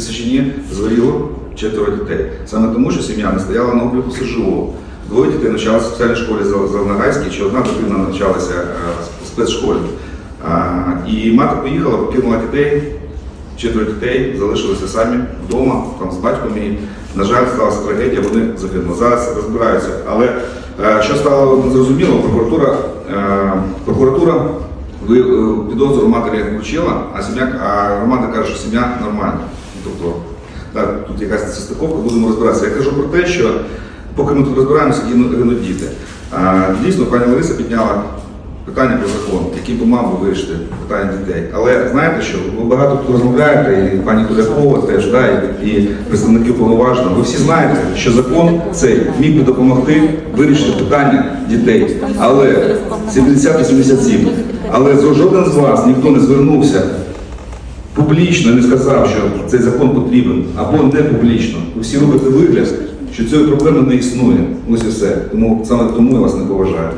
Пісачині згоріло четверо дітей. Саме тому, що сім'я не стояла на обліку СЖО. Двоє дітей навчалися в спеціальній школі Зеленогайській, чи одна дитина навчалася е, в спецшколі. І мати поїхала, покинула дітей, четверо дітей залишилися самі вдома, там з батьком і, на жаль, сталася трагедія, вони загинули. Зараз розбираються. Але е, що стало незрозуміло, прокуратура, е, прокуратура підозру матері вручила, а сім'я, а громада каже, що сім'я нормальна. Тобто, так, тут якась несостиковка, будемо розбиратися. Я кажу про те, що поки ми тут розбираємося, гинуть гинуть діти. А, дійсно, пані Лариса підняла питання про закон, який би мав би вирішити питання дітей. Але знаєте що, ви багато тут розмовляєте, і пані Кулякова теж, да, і, і представники повноважного. Ви всі знаєте, що закон цей міг би допомогти вирішити питання дітей. Але 70-87. Але жоден з вас ніхто не звернувся публічно не сказав, що цей закон потрібен, або не публічно. Ви всі робите вигляд, що цієї проблеми не існує. Ось і все. Тому саме тому я вас не поважаю.